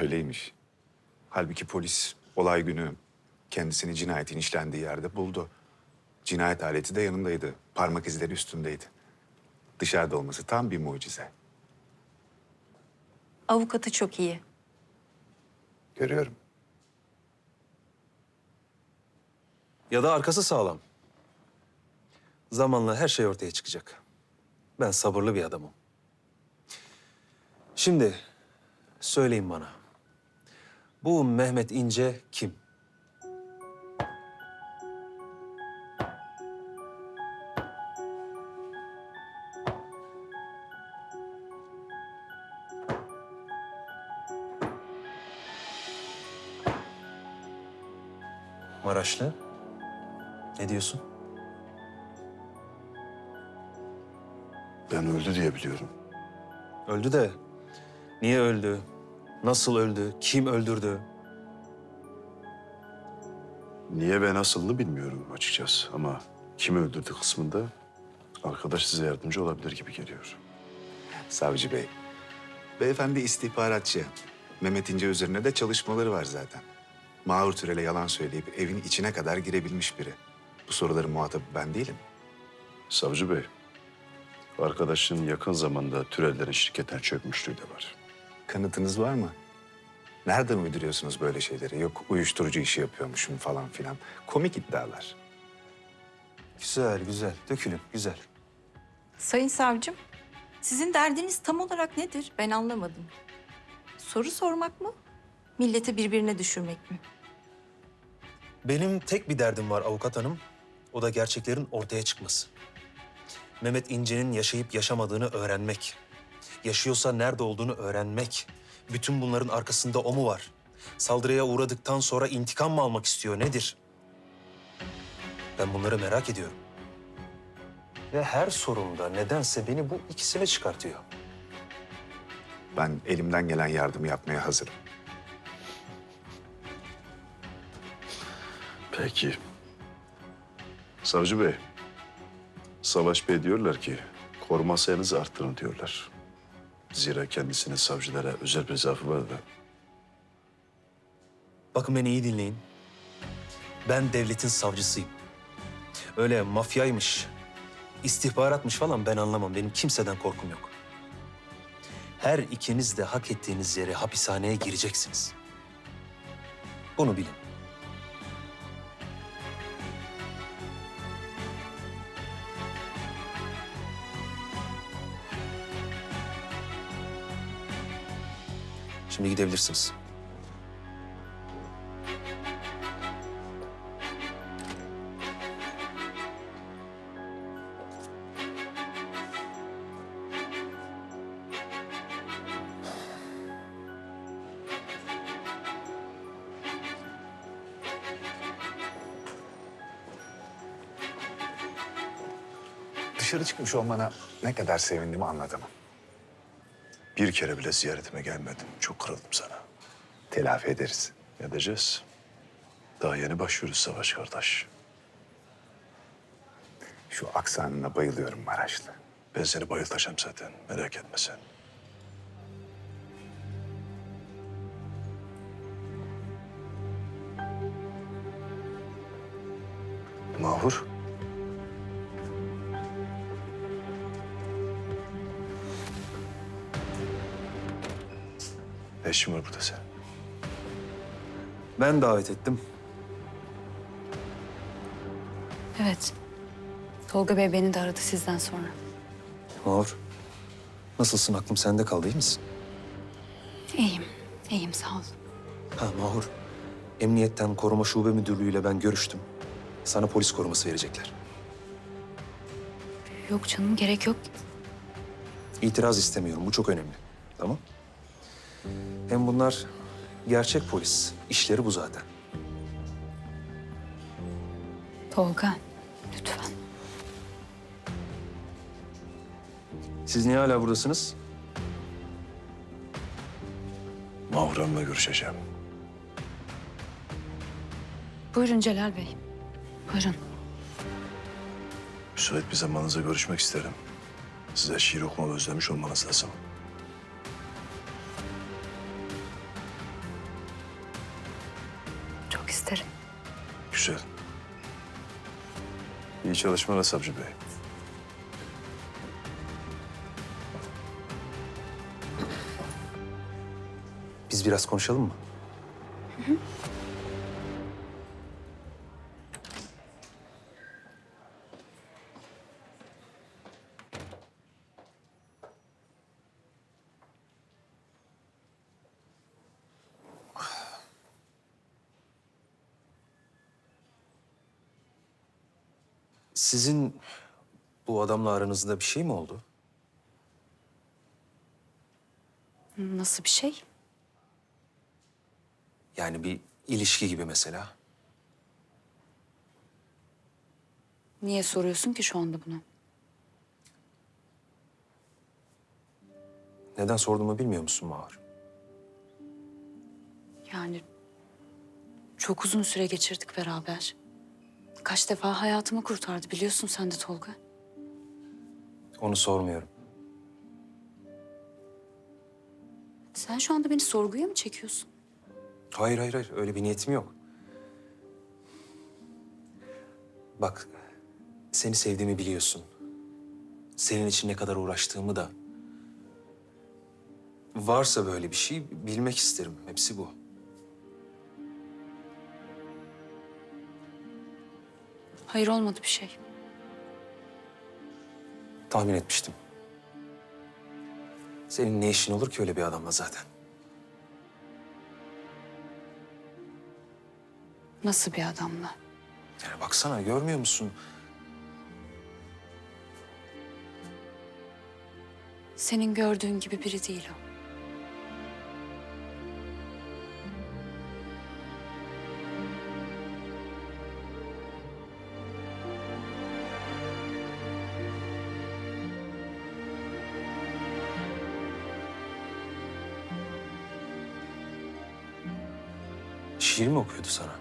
Öyleymiş. Halbuki polis olay günü kendisini cinayetin işlendiği yerde buldu. Cinayet aleti de yanındaydı. Parmak izleri üstündeydi. Dışarıda olması tam bir mucize. Avukatı çok iyi. Görüyorum. Ya da arkası sağlam. Zamanla her şey ortaya çıkacak. Ben sabırlı bir adamım. Şimdi söyleyin bana. Bu Mehmet İnce kim? Maraşlı. Ne diyorsun? Ben öldü diye biliyorum. Öldü de niye öldü? Nasıl öldü? Kim öldürdü? Niye ve nasılını bilmiyorum açıkçası ama kimi öldürdü kısmında arkadaş size yardımcı olabilir gibi geliyor. Savcı Bey. Beyefendi istihbaratçı. Mehmet İnce üzerine de çalışmaları var zaten. Mağur Türel'e yalan söyleyip evin içine kadar girebilmiş biri. Bu soruların muhatabı ben değilim. Savcı Bey, arkadaşın yakın zamanda Türellerin şirketten çökmüşlüğü de var. Kanıtınız var mı? Nereden uyduruyorsunuz böyle şeyleri? Yok uyuşturucu işi yapıyormuşum falan filan. Komik iddialar. Güzel, güzel. Dökülün, güzel. Sayın savcım, sizin derdiniz tam olarak nedir? Ben anlamadım. Soru sormak mı? Milleti birbirine düşürmek mi? Benim tek bir derdim var avukat hanım. O da gerçeklerin ortaya çıkması. Mehmet İnce'nin yaşayıp yaşamadığını öğrenmek. Yaşıyorsa nerede olduğunu öğrenmek. Bütün bunların arkasında o mu var? Saldırıya uğradıktan sonra intikam mı almak istiyor? Nedir? Ben bunları merak ediyorum. Ve her sorumda nedense beni bu ikisine çıkartıyor. Ben elimden gelen yardımı yapmaya hazırım. Peki. Savcı Bey, Savaş Bey diyorlar ki koruma sayınızı arttırın diyorlar. Zira kendisinin savcılara özel bir zaafı var da. Bakın beni iyi dinleyin. Ben devletin savcısıyım. Öyle mafyaymış, istihbaratmış falan ben anlamam. Benim kimseden korkum yok. Her ikiniz de hak ettiğiniz yere hapishaneye gireceksiniz. Bunu bilin. Şimdi gidebilirsiniz. Dışarı çıkmış olmana ne kadar sevindim anladım. Bir kere bile ziyaretime gelmedin. Çok kırıldım sana. Telafi ederiz. Edeceğiz. Daha yeni başlıyoruz Savaş kardeş. Şu aksanına bayılıyorum Maraşlı. Ben seni bayıltacağım zaten. Merak etme sen. Mahur. İşin var burada sen? Ben davet ettim. Evet. Tolga Bey beni de aradı sizden sonra. Mahur, nasılsın? Aklım sende kaldı, iyi misin? İyiyim. İyiyim sağ ol. Ha Mahur, Emniyetten Koruma Şube Müdürlüğü'yle ben görüştüm. Sana polis koruması verecekler. Yok canım gerek yok. İtiraz istemiyorum, bu çok önemli. Tamam? Hem bunlar gerçek polis. İşleri bu zaten. Tolga lütfen. Siz niye hala buradasınız? Mahur Hanım'la görüşeceğim. Buyurun Celal Bey. Buyurun. Müsait bir zamanınızda görüşmek isterim. Size şiir okumamı özlemiş olmanız lazım. Güzel. İyi çalışmalar Savcı Bey. Biz biraz konuşalım mı? Sizin bu adamla aranızda bir şey mi oldu? Nasıl bir şey? Yani bir ilişki gibi mesela. Niye soruyorsun ki şu anda bunu? Neden sorduğumu bilmiyor musun Mahur? Yani çok uzun süre geçirdik beraber. Kaç defa hayatımı kurtardı biliyorsun sen de Tolga. Onu sormuyorum. Sen şu anda beni sorguya mı çekiyorsun? Hayır hayır hayır öyle bir niyetim yok. Bak seni sevdiğimi biliyorsun. Senin için ne kadar uğraştığımı da. Varsa böyle bir şey bilmek isterim. Hepsi bu. Hayır olmadı bir şey. Tahmin etmiştim. Senin ne işin olur ki öyle bir adamla zaten? Nasıl bir adamla? Yani baksana görmüyor musun? Senin gördüğün gibi biri değil o. Şiir mi okuyordu sana?